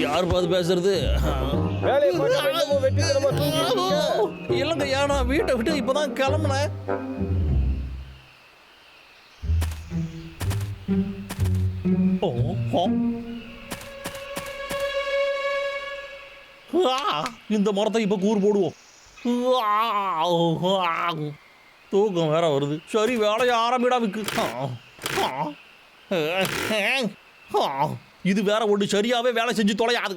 யார் பார்த்து பேசுறது. இல்லைங்க ஏன் நான் வீட்டை விட்டு இப்பதான் கிளம்புனேன் இந்த மரத்தை இப்ப கூறு போடுவோம். தூக்கம் வேற வருது. சரி வேலையை ஆரம்பிடா விக்கு. இது வேற ஒன்று சரியாவே வேலை செஞ்சு தொலையாது.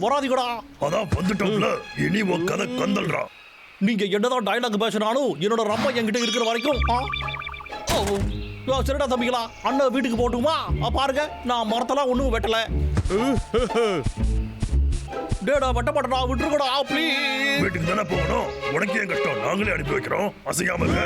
வராதீங்கடா அதான் வந்துட்டோம்ல. இனி உன் கதை கந்தல்றா. நீங்க என்னதான் டயலாக் பேசினாலும் என்னோட ரப்ப என்கிட்ட இருக்கிற வரைக்கும் சரிடா தம்பிகளா அண்ணன் வீட்டுக்கு போட்டுமா பாருங்க நான் மரத்தெல்லாம் ஒன்றும் வெட்டல. டேடா வெட்ட மாட்டடா விட்டுருக்கடா ப்ளீஸ் வீட்டுக்கு தானே போகணும்? உனக்கு ஏன் கஷ்டம்? நாங்களே அனுப்பி வைக்கிறோம். அசையாம இரு.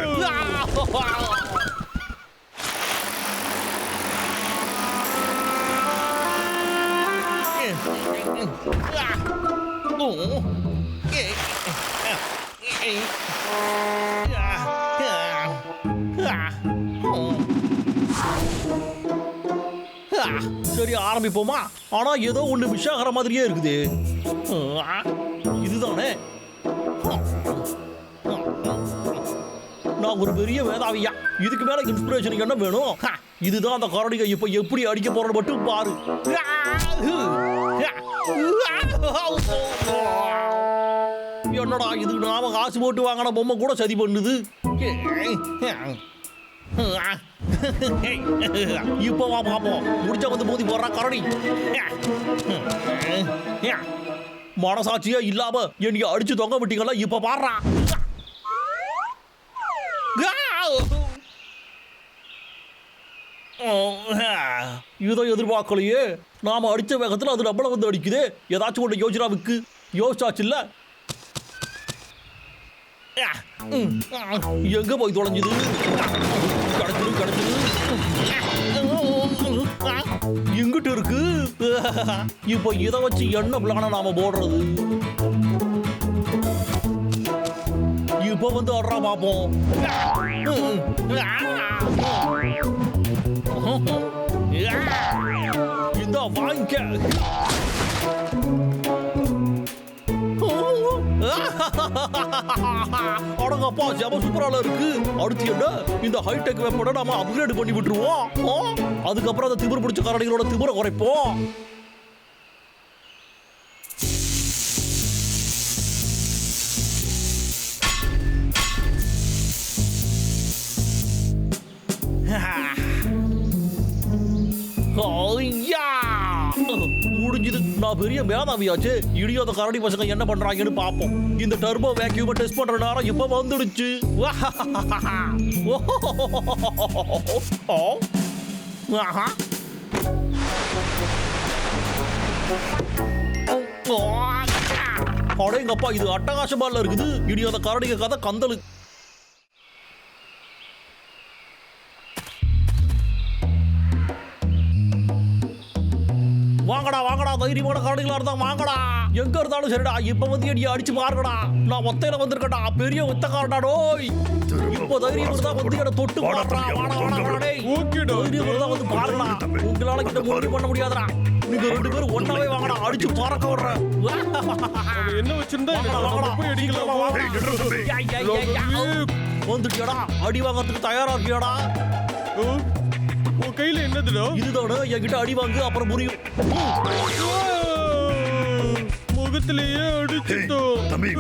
சரி ஆரம்பிப்போமா? ஆனா ஏதோ ஒண்ணு விஷயம் ஆகிற மாதிரியே இருக்குது. இதுதானே? நான் ஒரு பெரிய வேதாவியா. இதுக்கு மேல இன்ஸ்பிரேஷன் என்ன வேணும்? இதுதான் அந்த கரடிகை இப்ப எப்படி அடிக்க போறது மட்டும் பாரு. என்னடா இது நாம காசு போட்டு வாங்கின பொம்மை கூட சதி பண்ணுது? இப்போ வா பாப்போம் முடிச்ச வந்து மோதி போடுறா கரடி. மனசாட்சியே இல்லாம என்னைய அடிச்சு தொங்க விட்டீங்களா இப்ப பாடுறா. இதை எதிர்பார்க்கலையே. நாம அடிச்ச வேகத்துல அது நம்மள வந்து அடிக்குது. ஏதாச்சும் ஒன்று யோஜனாவுக்கு யோசிச்சாச்சு இல்லை? எங்க போய் தொலைஞ்சுது கிடைச்சது கிடைச்சது எங்கிட்ட இருக்கு இப்போ இதை வச்சு என்ன பிளான நாம போடுறது இப்போ வந்து ஆடுறா பார்ப்போம் இந்த வாங்க அடங்கப்பா ஜம சூப்பரால இருக்கு. அடுத்து என்ன? இந்த ஹைடெக் வெப்பனை நாம அப்கிரேட் பண்ணி விட்டுருவோம். அதுக்கப்புறம் அந்த திமிர் பிடிச்ச காரணிகளோட திமிரை குறைப்போம். நான் பெரிய மேதாவியாச்சு இடியாத கரடி பசங்க என்ன பண்றாங்கன்னு பாப்போம். இந்த டர்போ வேக்யூமை டெஸ்ட் பண்ற நேரம் இப்ப வந்துடுச்சு. ஆஹா. அடேங்கப்பா இது அட்டகாசமால இருக்குது. இடியாத கரடிக கதை கந்தலு வாங்கடா வாங்க தைரியமான கரடிகளா இருந்தா வாங்கடா. எங்க இருந்தாலும் சரிடா இப்ப வந்து அடி அடிச்சு பாருங்கடா நான் ஒத்தையில வந்திருக்கேன்டா பெரிய ஒத்தக்காரடா டோய். இப்போ தைரியம் இருந்தா வந்து என்ன தொட்டு பாடுறா வாடா வாடா வாடா டேய். ஓகேடா. தைரியம் இருந்தா வந்து பாருடா. உங்களால கிட்ட முடிவு பண்ண முடியாதுடா. நீங்க ரெண்டு பேரும் ஒன்னாவே வாங்கடா அடிச்சு பறக்க விடுறேன் என்ன வச்சிருந்தா. வந்துட்டியாடா. அடி வாங்கறதுக்கு தயாரா இருக்கியாடா? கையில என்னதுடா இதுதானே என்கிட்ட அடி வாங்கு அப்புறம் புரியும் முகத்திலேயே அடிச்சிட்டோம் தம்பி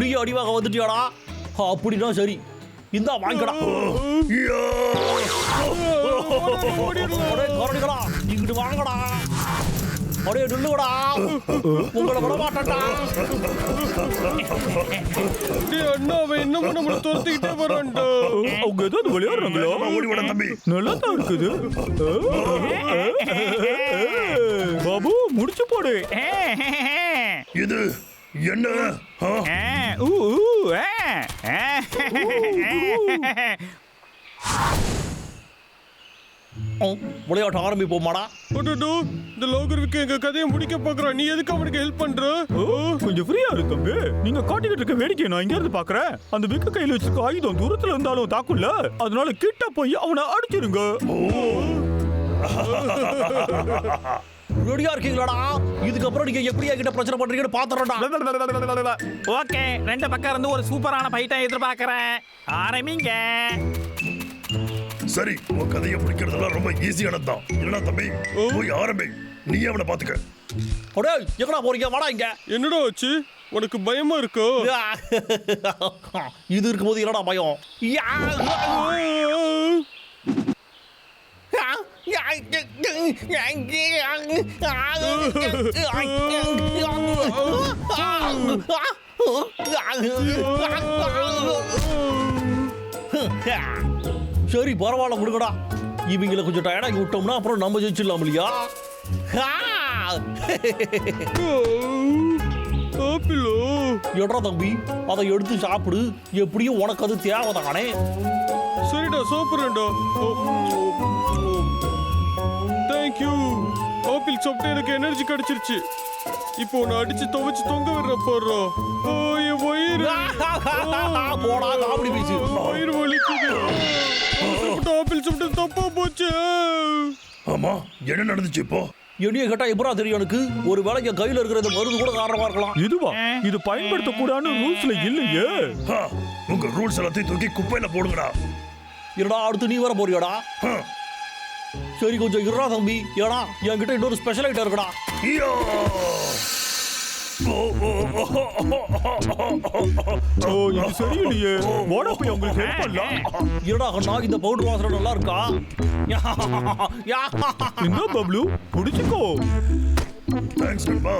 நீ அடி வாங்க வந்துட்டியாடா அப்படின்னா சரி இந்தா வாங்கிக்கடா இங்கிட்டு வாங்கடா அடே நில்லுங்கடா உங்களை விட மாட்டேன்டா அண்ணா அவன் இன்னமும் நம்மள துரத்திக்கிட்டே வரான்டா அவங்க ஏதாவது விளையாடுறாங்களா? ஓடி வாடா தம்பி. நல்லா தான் இருக்குது. பாபு முடிச்சு போடு. இது என்ன? ஆ? ஊ, ஊ, ஓ, விளையாட்டு ஆரம்பிப்போமாடா. இந்த லோகர்விக்கு எங்க கதையை முடிக்க பாக்குறான் நீ எதுக்கு அவனுக்கு ஹெல்ப் பண்ற? ஓ, கொஞ்சம் ஃப்ரீயா இரு தம்பி. நீங்க காட்டிக்கிட்டு இருக்க வேடிக்கை நான் இங்க இருந்து பாக்குறேன் அந்த விக்க கையில வச்சிருக்க ஆயுதம் தூரத்துல இருந்தாலும் தாக்குல்ல அதனால கிட்ட போய் அவனை அடிச்சிருங்க. ரெடியா இருக்கீங்களாடா? இதுக்கப்புறம் நீங்க எப்படியா கிட்ட பிரச்சனை பண்றீங்கன்னு பாத்துறேன்டா. ஓகே ரெண்டு பக்கம் இருந்து ஒரு சூப்பரான ஃபைட்டை எதிர்பார்க்கறேன். ஆரம்பிங்க. சரி உன் கதையை முடிக்கிறதெல்லாம் ரொம்ப ஈஸியானது தான் இல்லைனா தம்பி போய் ஆரம்பி. நீ அவனை பாத்துக்க? அடே எங்கடா போறீங்க? வாடா இங்க. என்னடா ஆச்சு? உனக்கு பயமா இருக்கோ? இது இருக்கும்போது என்னடா பயம்? யா! சரி பரவாயில்ல கொடுங்கடா இவங்கள கொஞ்சம் டயர்டாக்கி விட்டோம்னா அப்புறம் நம்ம ஜெயிச்சிடலாம் இல்லையா? ஆப்பிளோ? எட்ரா தம்பி அதை எடுத்து சாப்பிடு. எப்படியும் உனக்கு அது தேவைதானே? சரிடா சாப்பிட்றேன்டா. தேங்க்யூ ஆப்பிள் சாப்பிட்டு எனக்கு எனர்ஜி கிடைச்சிருச்சு. இப்போ உன்னை அடிச்சு துவைச்சு தொங்க விடுற போடுறா ஓ என் வயிறு போடா காமெடி பீச்சு. வயிறு வலிக்குது. சாப்பிட்டு ஆப்பிள் சாப்பிட்டு தப்பா போச்சு. ஆமா என்ன நடந்துச்சு இப்போ? என்னைய கேட்டா எப்படா தெரியும் எனக்கு? ஒரு வேலைக்கு கையில இருக்கிற இந்த மருந்து கூட காரணமா இருக்கலாம். இதுவா? இது பயன்படுத்தக்கூடாதுன்னு ரூல்ஸ்ல இல்லையே. ஆ, உங்க ரூல்ஸ் எல்லாத்தையும் தூக்கி குப்பையில போடுங்கடா. என்னடா அடுத்து நீ வர போறியாடா? ஆ. சரி கொஞ்சம் இருடா தம்பி. ஏடா என்கிட்ட இன்னொரு ஸ்பெஷல் ஐட்டம் இருக்குடா. ஐயோ! ஓ, ஓ, ஓ, ஓ, ஓ, ஓ இது சரியில்லையே. வாடா போய் உங்களுக்கு ஹெல்ப் பண்ணலாம். இருடா அண்ணா இந்த பவுடர் வாசனை நல்லா இருக்கா. என்ன பப்ளு? குடிச்சுக்கோ. தேங்க்ஸ் நண்பா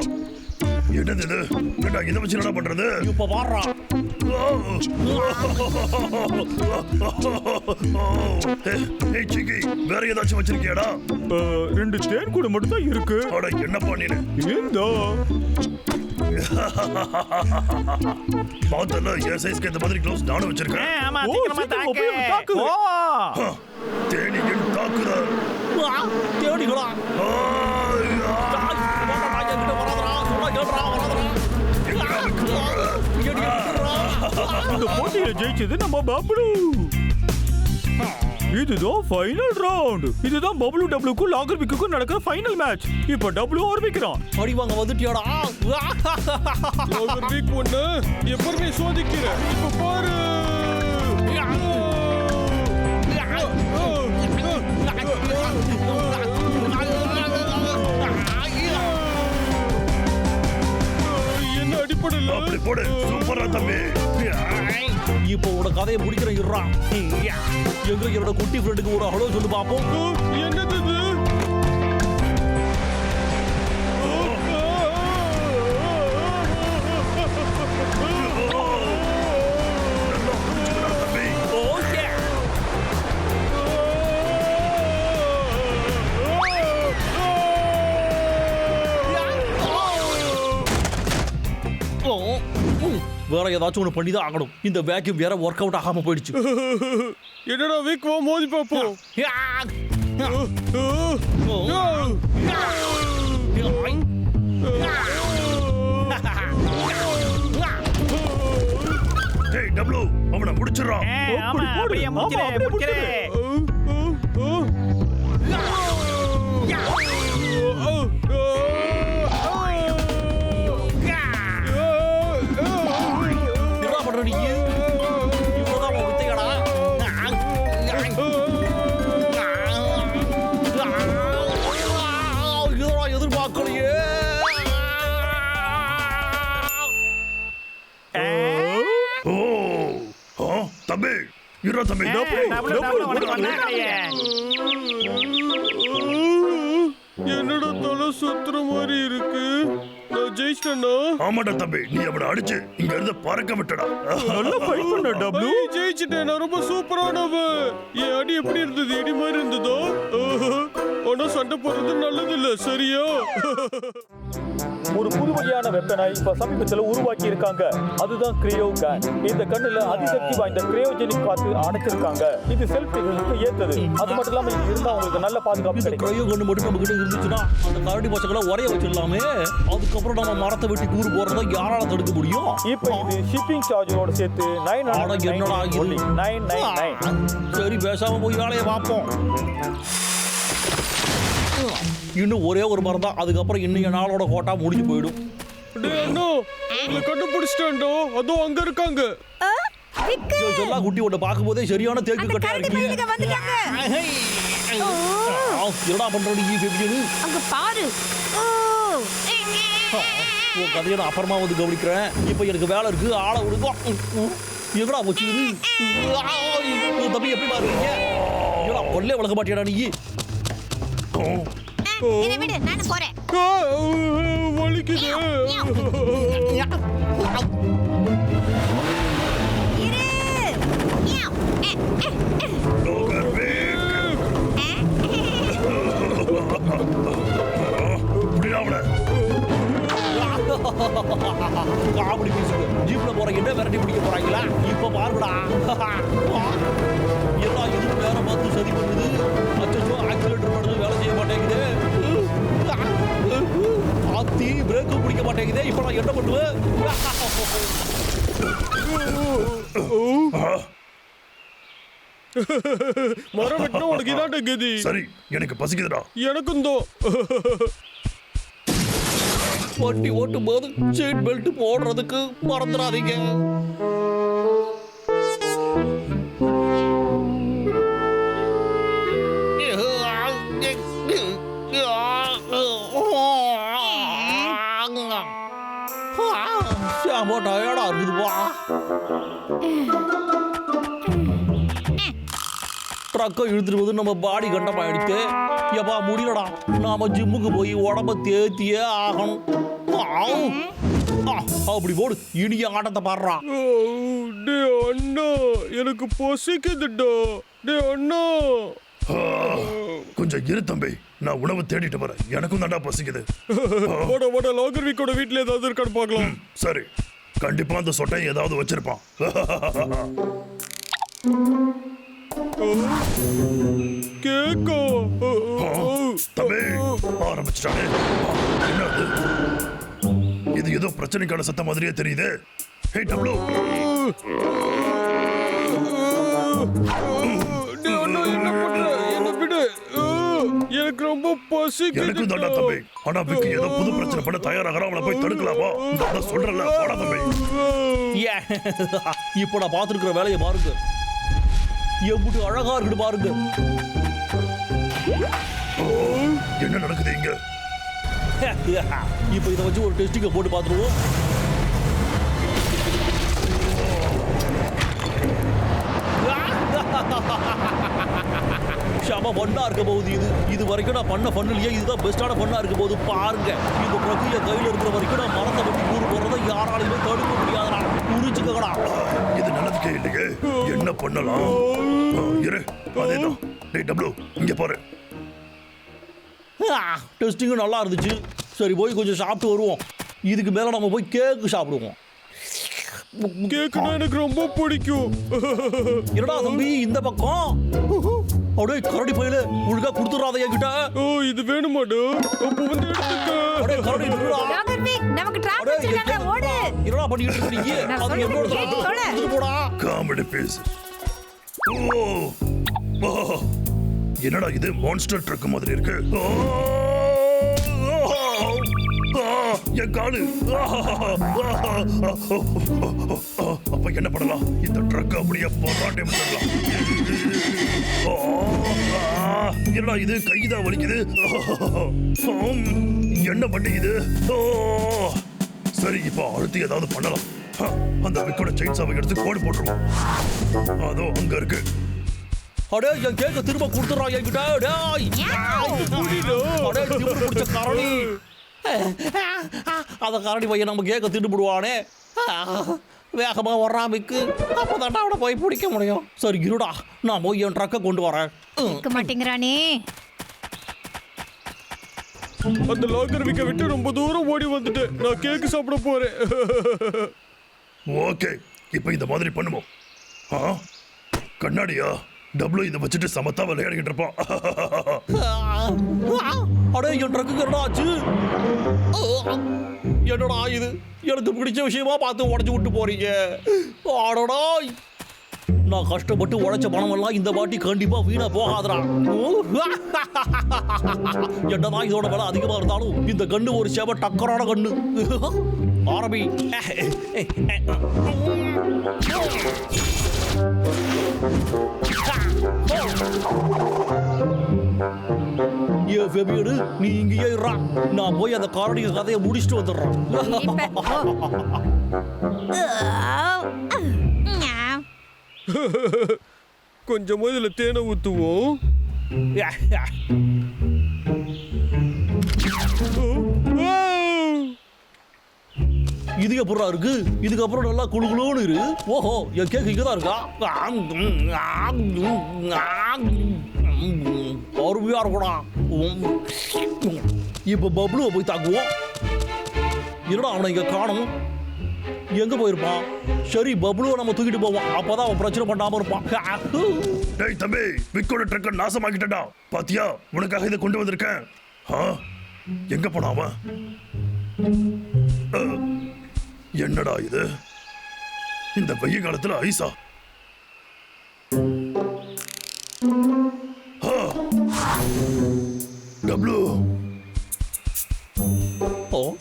என்னது இது? ஏண்டா இதை வச்சு என்ன பண்றது? இப்ப பாடுறா ஏய் சிக்கி வேற ஏதாச்சும் வச்சிருக்கியாடா? ரெண்டு தேன் கூட மட்டும் தான் இருக்கு. அட என்னப்பா நீனு? இந்த பார்த்தல என் சைஸ்க்கு இந்த மாதிரி க்ளவுஸ் நானும் வச்சிருக்கேன்? ஆமா சீக்கிரமா தாக்கு. தாக்கு. ஓ தேனியின் தாக்குதல் தேடிகளா. இந்த போட்டியில ஜெயிச்சது நம்ம பப்ளு இதுதான் ஃபைனல் ரவுண்ட் இதுதான் பப்ளு டபுளுக்கும் லாகர் விக்குக்கும் நடக்கிற ஃபைனல் மேட்ச் இப்போ டபுள்யூ ஆரம்பிக்கிறான். அடி வாங்க வந்துட்டியாடா. லோகர் வீக் ஒண்ணு. எப்பவுமே சோதிக்கிற. இப்ப பாரு. என்ன அடிப்படல அப்படி போடு. சூப்பரா தம்பி. இப்போ உட கதையை முடிக்கிற இருறா எங்க என்னோட குட்டி ஃப்ரெண்டுக்கு ஒரு ஹலோ சொல்லு பாப்போம். வேற ஏதாச்சும் ஒன்று பண்ணி தான் ஆகணும். இந்த வேக்யூம் வேற ஒர்க் அவுட் ஆகாம போயிடுச்சு. என்னடா வீக் வா மோதி பாப்போம். டேய் டப்ளு அவனை முடிச்சிடறான் அப்படி போடு. அப்படியே டபுள்யூ டபுள்யூ உனக்கு வந்தாங்களையே என்னடா தலை சுத்துற மாதிரி இருக்கு? நான் ஜெயிச்சிட்டேனா ஆமாடா தம்பி நீ அவனை அடிச்சு இங்க இருந்து பறக்க விட்டடா. நல்லா ஃபைட் பண்ண டப்ளு ஜெயிச்சிட்டேன் நான் ரொம்ப சூப்பரானவன் என் அடி எப்படி இருந்தது இடி மாதிரி இருந்ததோ. ஆனா சண்டை போடுறது நல்லது இல்ல சரியா? ஒரு புது வகையான வெப்பனை இப்ப சமீபத்துல உருவாக்கி இருக்காங்க அதுதான் கிரியோ கேன் இந்த கண்ணுல அதிசக்தி வாய்ந்த கிரையோஜெனிக் காத்து அடைச்சிருக்காங்க இது செல்ஃப் ஏத்தது அது மட்டும் இல்லாம இது இருந்தா உங்களுக்கு நல்ல பாதுகாப்பு கிடைக்கும். க்ரையோ கண்ணு மட்டும் நம்ம கிட்ட இருந்துச்சுன்னா அந்த கரடி பசங்களை உரைய வச்சிடலாமே. அதுக்கப்புறம் நம்ம மரத்தை வெட்டி கூறு போறதை யாரால தடுக்க முடியும்? இப்ப இது ஷிப்பிங் சார்ஜோட சேர்த்து நைன் இது நைன் நைன் நைன் சரி பேசாம போய் வேலையை பார்ப்போம். இன்னும் ஒரே ஒரு மரம் தான். அதுக்கப்புறம் இன்னும் என் நாளோட கோட்டா முடிஞ்சு போயிடும். கண்டுபிடிச்சிட்டேன்டோ அதோ அங்க இருக்காங்க. செல்லா குட்டி ஒன்று பார்க்கும்போதே சரியான தேக்கு அந்த கட்டையா ஆ, என்னடா பண்றது நீ பெபியனு அங்க பாரு. உன் கதையை நான் அப்புறமா வந்து கவனிக்கிறேன். இப்போ எனக்கு வேலை இருக்கு ஆளை விடுங்க. எங்கடா போச்சு தம்பி எப்படி பாருங்க கொல்லே வளர்க்க மாட்டியாடா நீ? என்னை விடு நானும் போறேன். வலிக்குது. காமெடி பேசுங்க ஜீப்ல போற என்ன விரட்டி பிடிக்க போறாங்களா? இப்ப பாருடா எல்லாம் எதுவும் வேற பார்த்து சரி பண்ணுது? அச்சோ ஆக்சிலேட்டர் பண்ணுது வேலை செய்ய மாட்டேங்குது. ஆத்தி பிரேக்கும் பிடிக்க மாட்டேங்குதே. இப்ப நான் என்ன பண்ணுவேன்? மரம் வெட்டினா உனக்கு இதாண்ட கதி. சரி எனக்கு பசிக்குதுடா. எனக்கும் தான் வண்டி ஓட்டும் போது சீட் பெல்ட் போடுறதுக்கு மறந்துடாதீங்க. சாம டயர்டா இருக்குதுப்பா ட்ரக்கை இழுத்துட்டு போது நம்ம பாடி கண்டமாயிடுச்சு எப்பா முடியலடா நாம ஜிம்முக்கு போய் உடம்ப தேத்தியே ஆகணும் அப்படி போடு இனிய ஆட்டத்தை பாடுறா ஓ, டே அண்ணா எனக்கு பசிக்குதுடா。டே அண்ணா கொஞ்சம் இரு தம்பி. நான் உணவு தேடிட்டு வரேன். எனக்கும் தாண்டா பசிக்குது. வட வட லாகர் வீக்கோட வீட்ல ஏதாவது இருக்கான்னு பார்க்கலாம். சரி. கண்டிப்பா அந்த சொட்டை ஏதாவது வச்சிருப்பான். கேக்கா. தம்பி ஆரம்பிச்சிட்டானே. என்னது? இது ஏதோ பிரச்சனைக்கான சத்தம் மாதிரியே தெரியுது. ஹே டப்ளு. எனக்கு ரொம்ப தாண்டா பசிக்குது தம்பி. ஆனா விக்கு ஏதோ புது பிரச்சனை பண்ண தயாராகிற அவளை போய் தடுக்கலாமா? நான் சொல்றேன்ல போடா தம்பி. இப்போ நான் பார்த்துருக்கிற வேலையை பாருங்க. எப்படி அழகா இருக்குது பாருங்க. என்ன நடக்குது இங்க? இப்போ இதை வச்சு ஒரு டெஸ்டிங்கை போட்டு பார்த்துருவோம். ஷாமா ஃபன்னா இருக்க போகுது இது. இது வரைக்கும் நான் பண்ண ஃபன்னிலேயே இதுதான் பெஸ்டான ஃபன்னா இருக்க போகுது. பாருங்க. இந்த பிரக்ரியை கையில் இருக்கிற வரைக்கும் நான் மரத்தை வெட்டி கூறு போடுறதை யாராலையுமே தடுக்க முடியாதுடா. புரிஞ்சுக்கடா இது நல்லதுக்கே இல்லையே. என்ன பண்ணலாம்? இரு. அதேதான். டேய் டப்ளு இங்க பாரு. டெஸ்டிங்கும் நல்லா இருந்துச்சு. சரி போய் கொஞ்சம் சாப்பிட்டு வருவோம். இதுக்கு மேலே நம்ம போய் கேக்கு சாப்பிடுவோம். கேக்குனா எனக்கு ரொம்ப பிடிக்கும். என்னடா தம்பி இந்த பக்கம்? அப்படியே கரடி பையில ஒழுங்கா கொடுத்துடாத என்கிட்ட. ஓ இது வேணுமாடா அப்போ வந்து எடுத்துக்க. அப்படியே கரடி வீக் நமக்கு டிராப் அடே, வச்சிருக்காங்க ஓடு. என்னடா பண்ணிட்டு இருக்கீங்க? அது என்னோட. எடுத்துட்டு போடா. காமெடி பீஸ் ஓ என்னடா இது மான்ஸ்டர் ட்ரக் மாதிரி இருக்கு? ஆ, என் காலு. அப்ப என்ன பண்ணலாம்? இந்த ட்ரக் அப்படியே போராட்டே ஆ, என்னடா இது? கைதான் வலிக்குது. என்ன பண்ணிக்குது? ஆ, சரி இப்போ அடுத்து ஏதாவது பண்ணலாம். அந்த விக்கோட செயின் சாவை எடுத்து கோடு போட்டுருவோம். அதோ அங்க இருக்கு. அடே என் கேக்க திரும்ப கொடுத்துறா என்கிட்ட. டேய். அடே திமிரு பிடிச்ச கரடி. அந்த கரடி பையன் நம்ம கேட்க திட்டுப்படுவானே வேகமா வர்றான் விக்கு அப்போ அவனை போய் பிடிக்க முடியும். சரி இருடா. நான் போய் என் ட்ரக்கை கொண்டு வரேன். இருக்க மாட்டேங்கிறானே. அந்த லாக்கர் விக்க விட்டு ரொம்ப தூரம் ஓடி வந்துட்டேன் நான் கேக்கு சாப்பிட போறேன். ஓகே இப்போ இந்த மாதிரி பண்ணுவோம். ஆ? கண்ணாடியா? டபுள் இதை வச்சுட்டு சமத்தா விளையாடிக்கிட்டு இருப்பான் அடே என் ட்ரக்குக்கு என்னடா ஆச்சு என்னடா இது எனக்கு பிடிச்ச விஷயமா பார்த்து உடச்சி விட்டு போறீங்க அடடா நான் கஷ்டப்பட்டு உழைச்ச பணம் எல்லாம் இந்த வாட்டி கண்டிப்பா வீணா போகாதடா என்னதான் இதோட விலை அதிகமா இருந்தாலும் இந்த கண்ணு ஒரு சேவ டக்கரான கண்ணு ஆரம்பி ஏ ஃபெபியடு நீ இங்கேயே இருறா நான் போய் அந்த காரணிக கதையை முடிச்சுட்டு வந்துடுறேன். கொஞ்சமா இதுல தேனை ஊத்துவோம் இது எப்படா இருக்கு. இதுக்கப்புறம் நல்லா குளு குழுன்னு இரு. ஓஹோ என் கேக் இங்கே தான் இருக்கா அருமையா இருக்கடா இப்போ பப்ளுவை போய் தாக்குவோம். என்னடா அவனை இங்கே காணும்? எங்கே போயிருப்பான்? சரி பப்ளுவை நம்ம தூக்கிட்டு போவோம். அப்போதான் அவன் பிரச்சனை பண்ணாமல் இருப்பான். டேய் தம்பி விக்கோட ட்ரக்கை நாசமாக்கிட்டடா பாத்தியா? உனக்காக இதை கொண்டு வந்திருக்கேன். ஆ? எங்க போனா என்னடா இது? இந்த வெய்ய காலத்துல ஐசா. ஆ. டப்ளு ஓ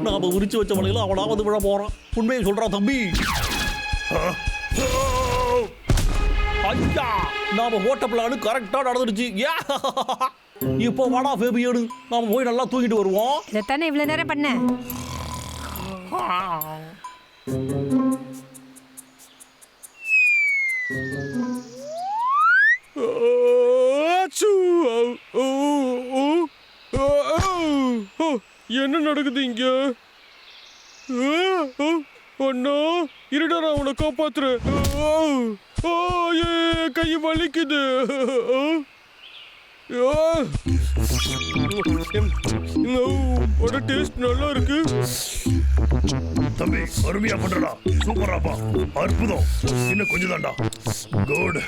நாம உரிச்சு வச்ச மலையில அவனாவது விழ போறான். உண்மையை சொல்றான் தம்பி. ஐயா நாம ஓட்ட பிளானு கரெக்டா நடந்துடுச்சு. யா! இப்போ வாடா ஃபேபியனு நாம போய் நல்லா தூங்கிட்டு வருவோம். இதைத்தானே இவ்வளவு நேரம் பண்ண ஆச்சு! அவு, ஊ, ஊ, ஆ, ஆ, ஆ, என்ன நடக்குது இங்க ஆ, அண்ணா இருடா நான் உன்னை காப்பாத்துறேன் கை வலிக்குது ஆ, டேஸ்ட் நல்லா இருக்கு தம்பி அருமையா பண்றடா. சூப்பராப்பா அற்புதம். இன்னும் கொஞ்சம் தான்டா. குட்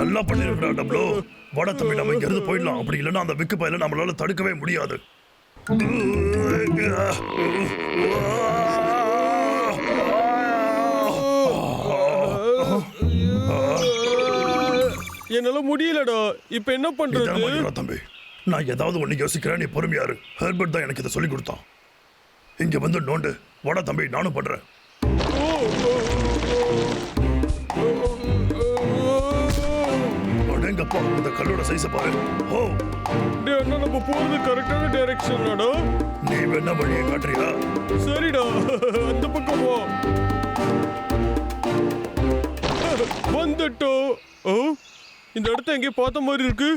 நல்லா பண்ணிருக்கா டப்ளோ. வட தம்பி நம்ம இங்க இருந்து போயிடலாம். அப்படி இல்லைன்னா அந்த விக்கு பயில நம்மளால தடுக்கவே முடியாது. என்னால முடியலடா. இப்ப என்ன பண்றது? தம்பி. நான் ஏதாவது ஒண்ணு யோசிக்கிறேன் நீ பொறுமையாரு ஹெர்பர்ட் தான் எனக்கு இதை சொல்லி கொடுத்தான். இங்க வந்து நோண்டு. வட தம்பி நானும் பண்றேன். அடேங்கப்பா இந்த கல்லோட சைஸ பாரு. ஓ டேய் அண்ணா நம்ம போறது கரெக்டான டைரக்ஷன்லடா நீ வேணா வழியை காட்டுறியா? சரிடா. அந்த பக்கம் போ. வந்துட்டோம். ஆ, இந்த இடத்த எங்கேயோ பார்த்த மாதிரி இருக்கு.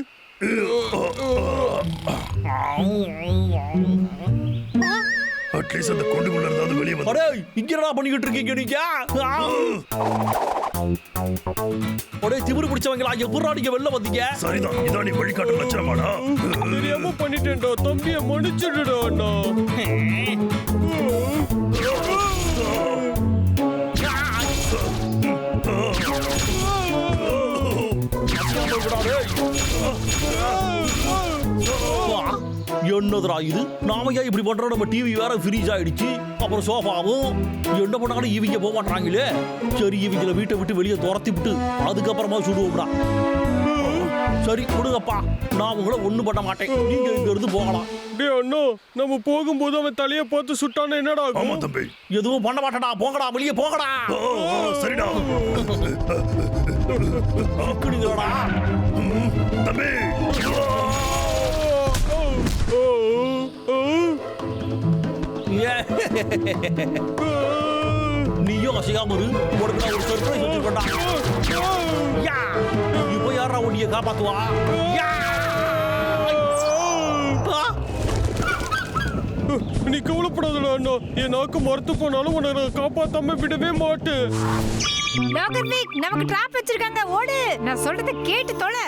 அட்லீஸ்ட் அந்த கொண்டுக்குள்ள இருந்தாவது வெளியே வந்து. அடே இங்க என்னடா பண்ணிக்கிட்டு இருக்கீங்க நீங்க! அடே திமிரு பிடிச்சவங்களா? எப்படா நீங்க வெளில வந்தீங்க? சரிதான். இதான் நீ வழிகாட்டு லட்சணமாடா. தெரியாம பண்ணிட்டேன்டா. தம்பிய மன்னிச்சிடுடா என்னதுடா இது? நாம ஏன் இப்படி பண்றோம் நம்ம டிவி வேற ஃப்ரீஸ் ஆயிடுச்சு. அப்புறம் சோஃபாவும். என்ன பண்ணாலும் இவங்க போக மாட்டாங்களே சரி இவங்கள வீட்டை விட்டு வெளியே துரத்தி விட்டு அதுக்கப்புறமா சுடுவோம்டா. சரி கொடுங்கப்பா. நான் உங்களை ஒண்ணும் பண்ண மாட்டேன். நீங்க இங்க இருந்து போகலாம். டேய் அண்ணா நம்ம போகும்போது அவன் தலைய பார்த்து சுட்டானா என்னடா ஆமா தம்பி. எதுவும் பண்ண மாட்டேடா போங்கடா வெளியே போங்கடா. சரிடா. தம்பி. நீயும் அசையாம இரு. உனக்கு நான் ஒரு சர்ப்ரைஸ் வச்சிருக்கேன்டா. யா. இப்போ யார் உன்னைய காப்பாத்துவா? யா! நீ கவலைப்படாதடா அண்ணா. என் நாக்கு மறுத்து போனாலும் உன்னை நான் காப்பாத்தாம விடவே மாட்டேன். லாகர் வீக் நமக்கு ட்ராப் வச்சிருக்காங்க. ஓடு. நான் சொல்றத கேட்டு தொலை.